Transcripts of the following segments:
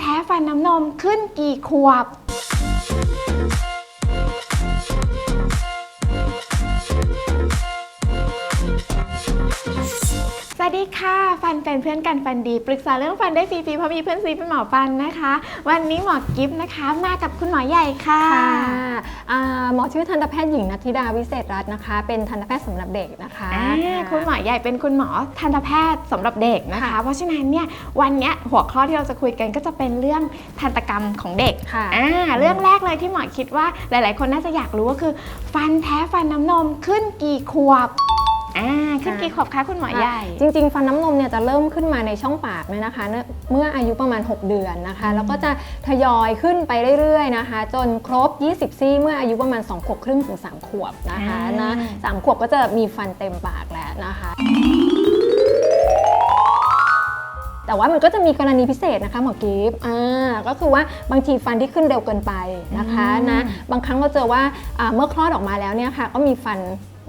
แท้ฟันน้ำนมขึ้นกี่ขวบ วัสดีค่ะ ฟันเป็นเพื่อนกันฟันดี ปรึกษาเรื่องฟันได้ฟรีๆเพราะมีเพื่อนซีเป็นหมอฟันนะคะ วันนี้หมอกิฟต์นะคะมากับคุณหมอใหญ่ค่ะค่ะอ่าหมอชื่อทันตแพทย์หญิงนัทธิดาวิเศษรัตน์นะคะ เป็นทันตแพทย์สำหรับเด็กนะคะอ่าคุณหมอใหญ่เป็นคุณหมอทันตแพทย์สำหรับเด็กนะคะค่ะเพราะฉะนั้นเนี่ยวันเนี้ยหัวข้อที่เราจะคุยกันก็จะเป็นเรื่องทันตกรรมของเด็กค่ะอ่าเรื่องแรกเลยที่หมอคิดว่าหลาย ๆ คนน่าจะอยากรู้ก็คือ ฟันแท้ฟันน้ำนมขึ้นกี่ขวบ อ่าขึ้นกี่ขวบคะคุณหมอใหญ่จริง ๆ ฟันน้ำนมเนี่ยจะเริ่มขึ้นมาในช่องปากเนี่ยนะคะเนื่อเมื่ออายุประมาณ 6 เดือนนะคะ แล้วก็จะทยอยขึ้นไปเรื่อยๆนะคะ จนครบ 20 ซี่เมื่ออายุประมาณ2ขวบครึ่งถึง 3 ขวบนะคะอ่านนะสามขวบก็จะมีฟันเต็มปากแล้วนะคะแต่ว่ามันก็จะมีกรณีพิเศษนะคะหมอกิฟต์อ่าก็คือว่าบางทีฟันที่ขึ้นเร็วเกินไปนะคะอืมนะบางครั้งเราเจอว่าอ่าเมื่อคลอดออกมาแล้วเนี่ยค่ะก็มีฟัน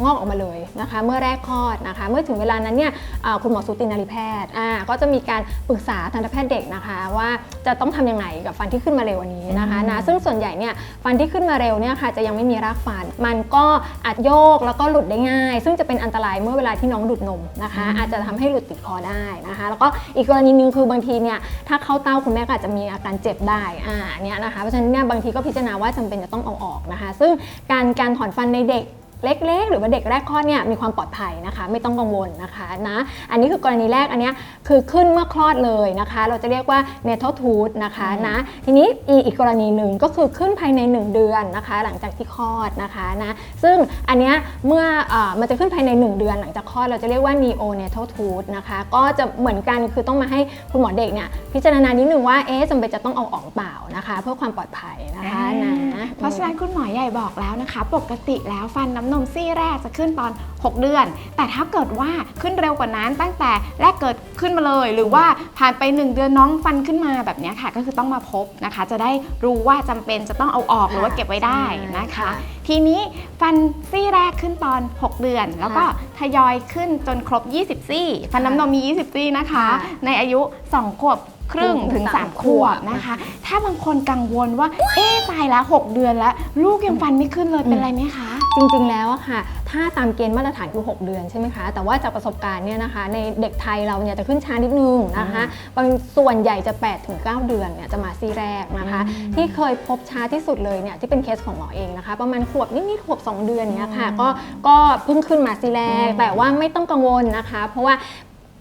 งอกออกมาเลยนะคะเมื่อแรกคลอดนะคะ เมื่อถึงเวลานั้นเนี่ยอ่าคุณหมอสูตินารีแพทย์อ่าก็จะมีการปรึกษาทันตแพทย์เด็กนะคะ ว่าจะต้องทำยังไงกับฟันที่ขึ้นมาเร็วอันนี้นะคะนะซึ่งส่วนใหญ่เนี่ยฟันที่ขึ้นมาเร็วเนี่ยค่ะจะยังไม่มีรากฟัน มันก็อาจโยกแล้วก็หลุดได้ง่าย ซึ่งจะเป็นอันตรายเมื่อเวลาที่น้องดูดนมนะคะ อาจจะทำให้หลุดติดคอได้นะคะ แล้วก็อีกกรณีหนึงคือบางทีเนี่ยถ้าเข้าเต้าคุณแม่ก็อาจจะมีอาการเจ็บได้อ่าเนี่ยนะคะเพราะฉะนั้นเนี่ยบางทีก็พิจารณาว่าจำเป็นจะต้องเอาออกนะคะ ซึ่งการการถอนฟันในเด็ก เล็กๆ หรือว่าเด็กแรกคลอดเนี่ยมีความปลอดภัยนะคะ ไม่ต้องกังวลนะคะนะอันนี้คือกรณีแรกอันเนี้ยคือขึ้นเมื่อคลอดเลยนะคะ เราจะเรียกว่า natal tooth นะคะนะทีนี้อีอีกกรณีหนึ่งก็คือขึ้นภายใน 1 เดือนนะคะ หลังจากที่คลอดนะคะนะซึ่งอันเนี้ยเมื่อเออมันจะขึ้นภายใน 1 เดือน หลังจากคลอดเราจะเรียกว่า neonatal tooth นะคะก็จะเหมือนกันคือต้องมาให้คุณหมอเด็กเนี่ยพิจารณานิดนึงว่าเอ๊ะจำเป็นจะต้องเอาออกหรือเปล่านะคะ เพื่อความปลอดภัยนะคะนะ เพราะฉะนั้นคุณหมอใหญ่บอกแล้วนะคะ ปกติแล้วฟันน้ำนมซี่แรกจะขึ้นตอน 6 เดือน แต่ถ้าเกิดว่าขึ้นเร็วกว่านั้นตั้งแต่แรกเกิดขึ้นมาเลย หรือว่าผ่านไป 1 เดือนน้องฟันขึ้นมาแบบนี้ค่ะ ก็คือต้องมาพบนะคะ จะได้รู้ว่าจำเป็นจะต้องเอาออกหรือว่าเก็บไว้ได้นะคะ ทีนี้ฟันซี่แรกขึ้นตอน 6 เดือน แล้วก็ทยอยขึ้นจนครบ 20 ซี่ ฟันน้ำนมมี 20 ซี่นะคะค่ะในอายุ 2 ขวบครึ่งถึงสาม3ขวบขวบนะคะ ถ้าบางคนกังวลว่า เอ๊ะตายแล้ว 6 เดือนแล้ว ลูกยังฟันไม่ขึ้นเลยเป็นไรไหมคะ จริงๆ แล้วอะค่ะ ถ้าตามเกณฑ์มาตรฐานคือ 6 เดือนใช่ไหมคะ แต่ว่าจากประสบการณ์เนี่ยนะคะ ในเด็กไทยเราเนี่ยจะขึ้นช้านิดนึงนะคะ บางส่วนใหญ่จะ 8 ถึง 9 เดือนเนี่ยจะมาซี่แรกนะคะอืมที่เคยพบช้าที่สุดเลยเนี่ยที่เป็นเคสของหมอเองนะคะ ประมาณขวบนิดๆขวบ 2 เดือนเนี้ยค่ะ ก็ก็เพิ่งขึ้นมาซี่แรกอืมแต่ว่าไม่ต้องกังวลนะคะ เพราะว่า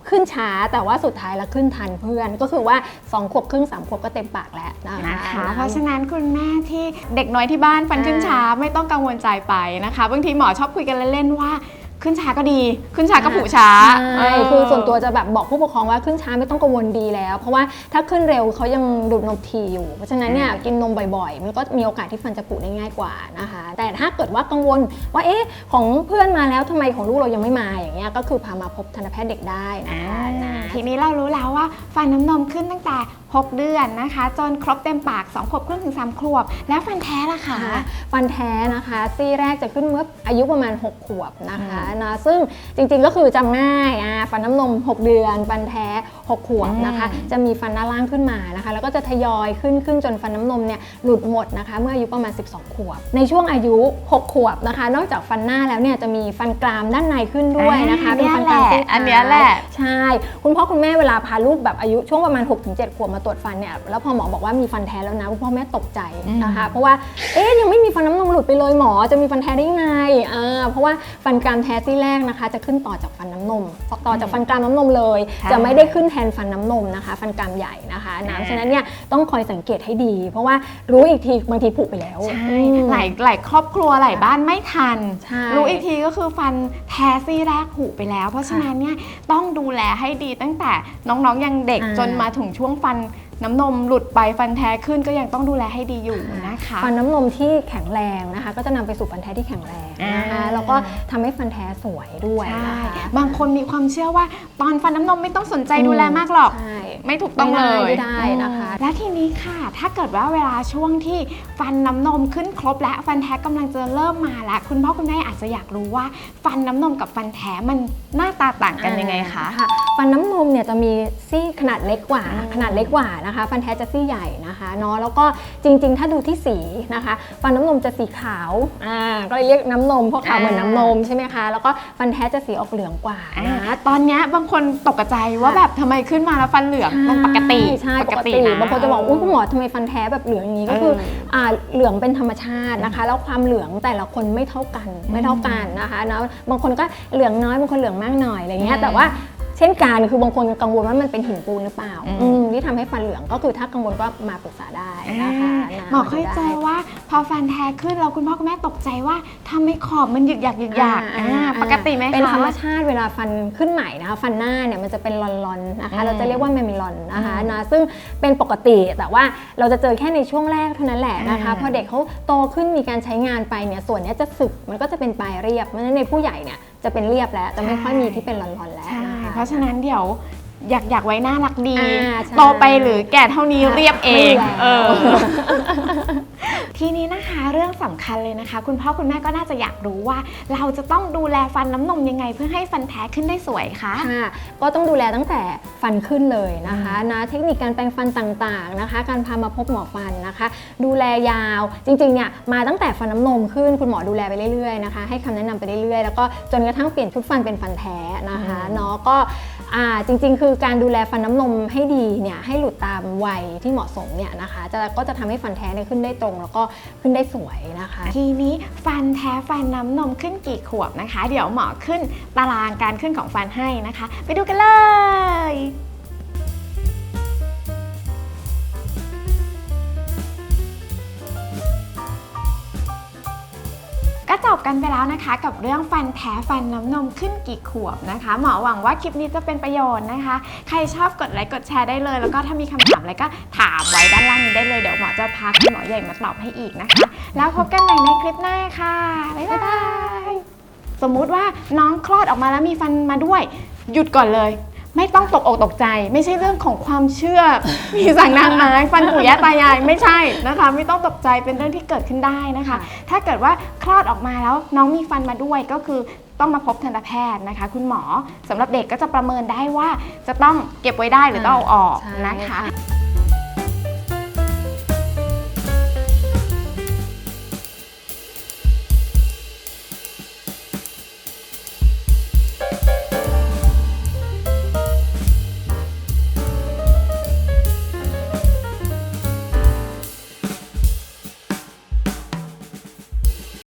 ขึ้นช้าแต่ว่าสุดท้ายแล้วขึ้นทันเพื่อน ก็คือว่า2ขวบครึ่ง3ขวบก็เต็มปากแล้วนะคะ เพราะฉะนั้นคุณแม่ที่เด็กน้อยที่บ้านฟันขึ้นช้าไม่ต้องกังวลใจไปนะคะ บางทีหมอชอบคุยกันเล่นๆว่า ขึ้นช้าก็ดี ขึ้นช้าก็ผูช้าใช่เคือส่วนตัวจะแบบบอกผู้ปกครองว่าขึ้นช้าไม่ต้องกังวลดีแล้ว เพราะว่าถ้าขึ้นเร็วเขายังดูดนมทีอยู่ เพราะฉะนั้นเนี่ยกินนมบ่อยๆ มันก็มีโอกาสที่ฟันจะผุได้ง่ายกว่านะคะ แต่ถ้าเกิดว่ากังวลว่าเอ๊ะของเพื่อนมาแล้วทำไมของลูกเรายังไม่มาอย่างเงี้ยก็คือพามาพบทันตแพทย์เด็กได้นะอ่าคะนะ ทีนี้เรารู้แล้วว่าฟันน้ำนมขึ้นตั้งแต่ 6 เดือนนะคะ จนครบเต็มปาก 2 ขวบครึ่งถึง 3 ขวบ แล้วฟันแท้ล่ะคะค่ะฟันแท้นะคะ ซี่แรกจะขึ้นเมื่ออายุประมาณ 6 ขวบนะคะนะซึ่งจริงๆก็คือจำง่ายอ่าฟันน้ำนม 6 เดือน ฟันแท้ 6 ขวบนะคะอืมจะมีฟันหน้าล่างขึ้นมานะคะ แล้วก็จะทยอยขึ้นขึ้นจนฟันน้ำนมเนี่ยหลุดหมดนะคะ เมื่ออายุประมาณ 12 ขวบ ในช่วงอายุ 6 ขวบนะคะ นอกจากฟันหน้าแล้วเนี่ยจะมีฟันกรามด้านในขึ้นด้วยนะคะอ่าเป็นฟันกรามซี่อันเนี้ยแหละใช่คุณพ่อคุณแม่เวลาพาลูกแบบอายุช่วงประมาณ 6-7 ขวบมาตรวจฟันเนี่ยแล้วพอหมอบอกว่ามีฟันแท้แล้วนะคุณพ่อแม่ตกใจนะคะ เพราะว่าเอ๊ะยังไม่มีฟันน้ำนมหลุดไปเลยหมอจะมีฟันแท้ได้ยังไงอ่าเพราะว่าฟันกรามแท้ซี่แรกนะคะ จะขึ้นต่อจากฟันน้ำนมต่อจากฟันกรามน้ำนมเลยค่ะจะไม่ได้ขึ้นแทนฟันน้ำนมนะคะ ฟันกรามใหญ่นะคะนะเพราะฉะนั้นเนี่ยต้องคอยสังเกตให้ดี เพราะว่ารู้อีกทีบางทีผุไปแล้วใช่อืมหลายหลายครอบครัวหลายบ้านไม่ทันใช่รู้อีกทีก็คือฟันแท้ซี่แรกผุไปแล้ว เพราะฉะนั้นเนี่ยต้องดูแลให้ดีตั้งแต่น้องๆยังเด็กอ่าจนมาถึงช่วงฟัน น้ำนมหลุดไปฟันแท้ขึ้นก็ยังต้องดูแลให้ดีอยู่นะคะฟันน้ำนมที่แข็งแรงนะคะ ก็จะนำไปสู่ฟันแท้ที่แข็งแรงนะคะอ่าแล้วก็ทำให้ฟันแท้สวยด้วยใช่นะคะบางคนมีความเชื่อว่า ตอนฟันน้ำนมไม่ต้องสนใจดูแลมากหรอกใช่ไม่ถูกต้องไม่เลได้ยไม่ได้นะคะอืมและทีนี้ค่ะ ถ้าเกิดว่าเวลาช่วงที่ฟันน้ำนมขึ้นครบและฟันแท้กำลังจะเริ่มมาแล้วคุณพ่อคุณแม่อาจจะอยากรู้ว่า ฟันน้ำนมกับฟันแท้มันหน้าตาต่างกันยังไงคะฟันน้ำนมเนี่ยจะมีซี่ขนาดเล็กกว่าอืมขนาดเล็กกว่านะคะ ฟันแท้จะซี่ใหญ่นะคะเนาะแล้วก็จริง ๆ ถ้าดูที่สีนะคะ ฟันน้ำนมจะสีขาวอ่าก็เลยเรียกน้ำนมเพราะขาวเหมือนน้ำนมใช่ไหมคะ แล้วก็ฟันแท้จะสีออกเหลืองกว่าอ่านะตอนเนี้ยบางคนตกใจว่าแบบทำไมขึ้นมาแล้วฟันเหลืองมันปกติใช่ปกตินะบางคนจะบอกอุ้ยคุณหมอทำไมฟันแท้แบบเหลืองอย่างนี้ก็คือเอออ่าเหลืองเป็นธรรมชาตินะคะ แล้วความเหลืองแต่ละคนไม่เท่ากันไม่เท่ากันนะคะนะบางคนก็เหลืองน้อยบางคนเหลืองมากหน่อยอะไรเงี้ยอืมแต่ว่า เช่นกันคือบางคนกังวลว่ามันเป็นหินปูนหรือเปล่าอืมอืมที่ทำให้ฟันเหลืองก็คือถ้ากังวลก็มาปรึกษาได้นะคะนะหมอเคยเจอว่าพอฟันแท้ขึ้นแล้วคุณพ่อคุณแม่ตกใจว่าทำไมขอบมันหยึกหยักหยึกหยักอ่าอ่าอ่าปกติไหมคะเป็นธรรมชาติเวลาฟันขึ้นใหม่นะคะฟันหน้าเนี่ยมันจะเป็นลอนๆนะคะอืมเราจะเรียกว่าเมมิลอนนะคะอืมนะซึ่งเป็นปกติแต่ว่าเราจะเจอแค่ในช่วงแรกเท่านั้นแหละนะคะอ่าพอเด็กเขาโตขึ้นมีการใช้งานไปเนี่ยส่วนเนี้ยจะสึกมันก็จะเป็นปลายเรียบเพราะฉะนั้นในผู้ใหญ่เนี่ยจะเป็นเรียบแล้วจะไม่ค่อยมีที่เป็นลอนๆแล้วใช่นะคะ เพราะฉะนั้นเดี๋ยวอยากอยากไว้น่ารักดีอ่าใช่ โตไปหรือแก่เท่านี้เรียบเองไม่แล้วเออ ทีนี้นะคะเรื่องสำคัญเลยนะคะ คุณพ่อคุณแม่ก็น่าจะอยากรู้ว่า เราจะต้องดูแลฟันน้ำนมยังไง เพื่อให้ฟันแท้ขึ้นได้สวยคะค่ะก็ต้องดูแลตั้งแต่ฟันขึ้นเลยนะคะนะเทคนิคการแปรงฟันต่างๆนะคะ การพามาพบหมอฟันนะคะ ดูแลยาวจริงๆเนี่ยมาตั้งแต่ฟันน้ำนมขึ้นคุณหมอดูแลไปเรื่อยๆนะคะ ให้คำแนะนำไปเรื่อยๆ แล้วก็จนกระทั่งเปลี่ยนชุดฟันเป็นฟันแท้นะคะอืมเนาะก็อ่าจริงๆ คือการดูแลฟันน้ำนมให้ดีเนี่ยให้หลุดตามวัยที่เหมาะสมเนี่ยนะคะจะก็จะทำให้ฟันแท้เนี่ยขึ้นได้ตรงแล้วก็ขึ้นได้สวยนะคะ ทีนี้ฟันแท้ฟันน้ำนมขึ้นกี่ขวบนะคะ เดี๋ยวหมอขึ้นตารางการขึ้นของฟันให้นะคะ ไปดูกันเลย จบกันไปแล้วนะคะ กับเรื่องฟันแท้ฟันน้ำนมขึ้นกี่ขวบนะคะหมอหวังว่าคลิปนี้จะเป็นประโยชน์นะคะ ใครชอบกดไลค์กดแชร์ได้เลย แล้วก็ถ้ามีคำถามอะไรก็ถามไว้ด้านล่างนี้ได้เลย เดี๋ยวหมอจะพาคุณหมอใหญ่มาตอบให้อีกนะคะ แล้วพบกันใหม่ในคลิปหน้าค่ะบ๊ายบายสมมุติว่าน้องคลอดออกมาแล้วมีฟันมาด้วย หยุดก่อนเลย ไม่ต้องตกอกตกใจ ไม่ใช่เรื่องของความเชื่อมีสั่งนางไม้ฟันปู่ย่าตายายไม่ใช่นะคะ ไม่ต้องตกใจเป็นเรื่องที่เกิดขึ้นได้นะคะ ถ้าเกิดว่าคลอดออกมาแล้วน้องมีฟันมาด้วยก็คือต้องมาพบทันตแพทย์นะคะ คุณหมอสำหรับเด็กก็จะประเมินได้ว่าจะต้องเก็บไว้ได้หรือต้องเอาออกใช่นะคะค่ะ